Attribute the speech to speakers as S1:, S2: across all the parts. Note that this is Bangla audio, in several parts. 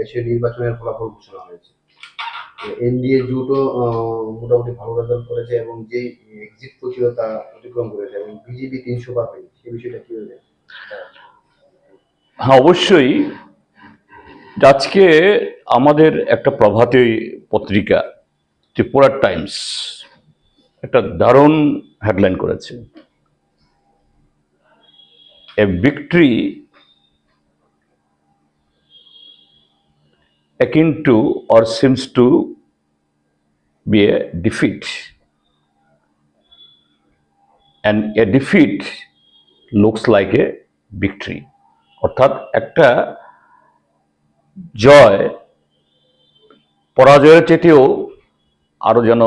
S1: দেশের নির্বাচনের ফলাফল ঘোষণা হয়েছে। এনডিএ জোটও মোটামুটি ভালো রেজাল্ট করেছে এবং যে এক্সিট পোল ছিল তা অতিক্রম করেছে এবং বিজেপি তিনশো পার হয়নি। সে বিষয়টা কি হবে
S2: হ্যাঁ অবশ্যই। আজকে আমাদের একটা প্রভাতী পত্রিকা, ত্রিপুরা টাইমস, একটা দারুণ হেডলাইন করেছে। A victory akin to or seems to be a defeat. And a defeat looks like a victory. অর্থাৎ একটা জয় পরাজয়ের চেয়েও আরও যেন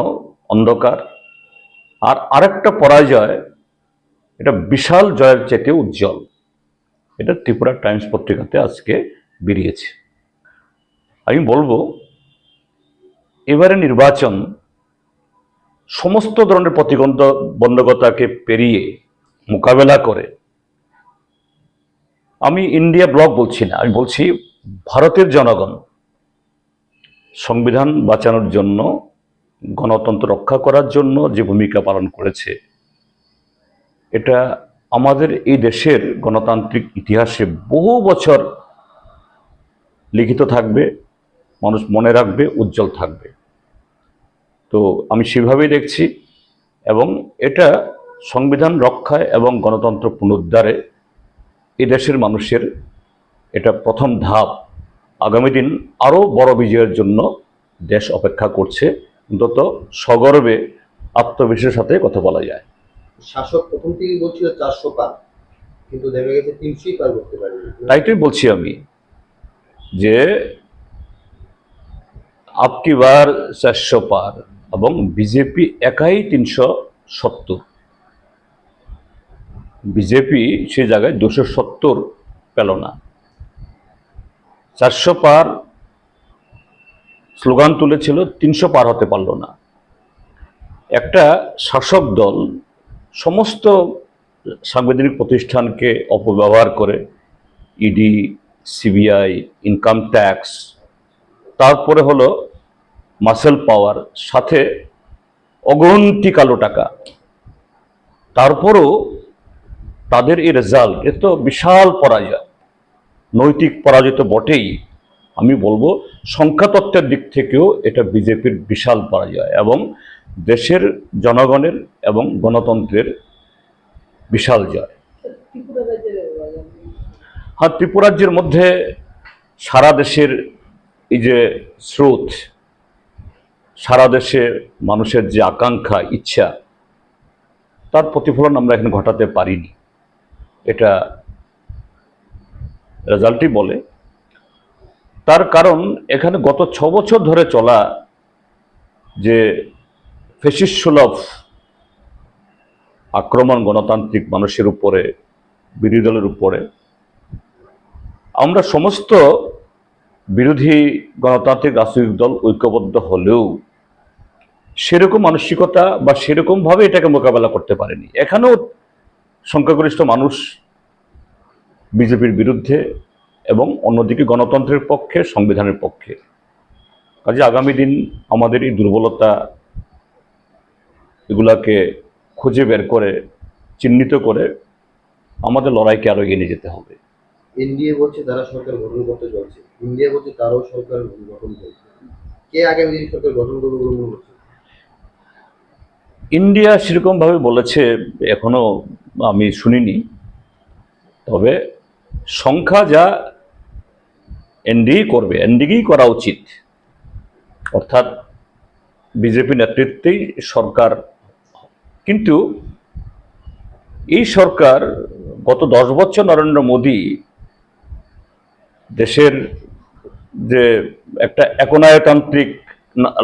S2: অন্ধকার। আর আরেকটা পরাজয়, এটা বিশাল জয়ের চেয়েও উজ্জ্বল। এটা ত্রিপুরা টাইমস পত্রিকাতে আজকে বেরিয়েছে। আমি বলব, এবারে নির্বাচন সমস্ত ধরনের প্রতিবন্ধ বন্ধকতাকে পেরিয়ে মোকাবেলা করে। আমি ইন্ডিয়া ব্লক বলছি না, আমি বলছি ভারতের জনগণ সংবিধান বাঁচানোর জন্য, গণতন্ত্র রক্ষা করার জন্য যে ভূমিকা পালন করেছে, এটা আমাদের এই দেশের গণতান্ত্রিক ইতিহাসে বহু বছর লিখিত থাকবে। মানুষ মনে রাখবে উজ্জ্বল থাকবে। তো আমি সেভাবেই দেখছি এবং এটা সংবিধান রক্ষায় এবং গণতন্ত্র পুনরুদ্ধারে এই দেশের মানুষের এটা প্রথম ধাপ। আগামী দিন আরও বড় বিজয়ের জন্য দেশ অপেক্ষা করছে। অন্তত সগর্বে আত্মবিশ্বাসের সাথে কথা বলা যায়।
S1: শাসক প্রথম থেকেই বলছিল চারশো পার কিন্তু দেখা গেছে তিনশোই পার করতে পারেনি।
S2: তাইটাই বলছি আমি যে আপকি বার চারশো পার এবং বিজেপি একাই তিনশো সত্তর বিজেপি সে জায়গায় দুশো সত্তর পেল না চারশো পার স্লোগান তুলেছিল তিনশো পার হতে পারল না একটা শাসক দল সমস্ত সাংবিধানিক প্রতিষ্ঠানকে অপব্যবহার করে ইডি সিবিআই ইনকাম ট্যাক্স তারপরে হলো মাসেল পাওয়ার সাথে অগন্তি কালো টাকা তারপরও তাদের এই রেজাল্ট এ তো বিশাল পরাজয়। নৈতিক পরাজয় তো বটেই। আমি বলব সংখ্যাতত্ত্বের দিক থেকেও এটা বিজেপির বিশাল পরাজয় এবং দেশের জনগণের এবং গণতন্ত্রের বিশাল জয়। হ্যাঁ ত্রিপুরাজ্যের মধ্যে সারা দেশের এই যে স্রোত সারা দেশে মানুষের যে আকাঙ্ক্ষা, ইচ্ছা, তার প্রতিফলন আমরা এখানে ঘটাতে পারিনি। এটা রেজাল্টই বলে। তার কারণ এখানে গত ছ বছর ধরে চলা যে ফেসিস সুলভ আক্রমণ গণতান্ত্রিক মানুষের উপরে, বিরোধী দলের উপরে, আমরা সমস্ত বিরোধী গণতান্ত্রিক রাজনৈতিক দল ঐক্যবদ্ধ হলেও সেরকম মানসিকতা বা সেরকমভাবে এটাকে মোকাবেলা করতে পারেনি। এখানেও সংখ্যাগরিষ্ঠ মানুষ বিজেপির বিরুদ্ধে এবং অন্যদিকে গণতন্ত্রের পক্ষে, সংবিধানের পক্ষে। কাজে আগামী দিন আমাদের এই দুর্বলতা এগুলাকে খুঁজে বের করে, চিহ্নিত করে আমাদের লড়াইকে আরও এগিয়ে যেতে হবে।
S1: এনডিএ বলছে তারা সরকার গঠন করতে চলছে। ইন্ডিয়া বলছে তারাও সরকার গঠন করছে কে আগামী দিন সরকার গঠন করবে
S2: ইন্ডিয়া সেরকমভাবে বলেছে, এখনও আমি শুনিনি। তবে সংখ্যা যা এনডিই করবে এনডিকেই করা উচিত। অর্থাৎ বিজেপি নেতৃত্বেই সরকার। কিন্তু এই সরকার গত দশ বছর নরেন্দ্র মোদী দেশের যে একটা একনায়তান্ত্রিক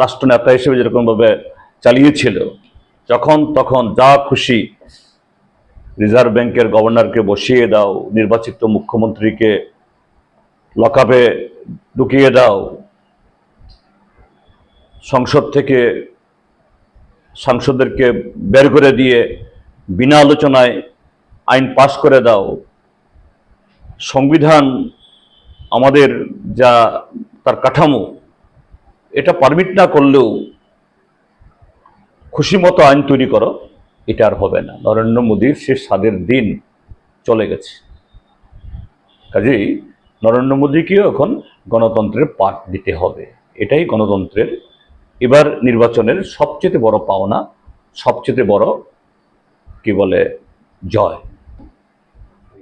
S2: রাষ্ট্রনেতা হিসেবে যেরকমভাবে চালিয়েছিল যখন তখন যা খুশি রিজার্ভ ব্যাংকের গভর্নরকে বসিয়ে দাও, নির্বাচিত মুখ্যমন্ত্রীকে লকআপে ঢুকিয়ে দাও, সংসদ থেকে সাংসদদেরকে বের করে দিয়ে বিনা আলোচনায় আইন পাশ করে দাও। সংবিধান আমাদের যা, তার কাঠামো, এটা পারমিট না করলেও খুশি মতো আইন তৈরি করো, এটা আর হবে না। নরেন্দ্র মোদীর সে স্বাদের দিন চলে গেছে। কাজেই নরেন্দ্র মোদীকেও এখন গণতন্ত্রের পাঠ দিতে হবে। এটাই গণতন্ত্রের এবার নির্বাচনের সবচেয়ে বড় পাওনা, সবচেয়ে বড়, কি বলে, জয়।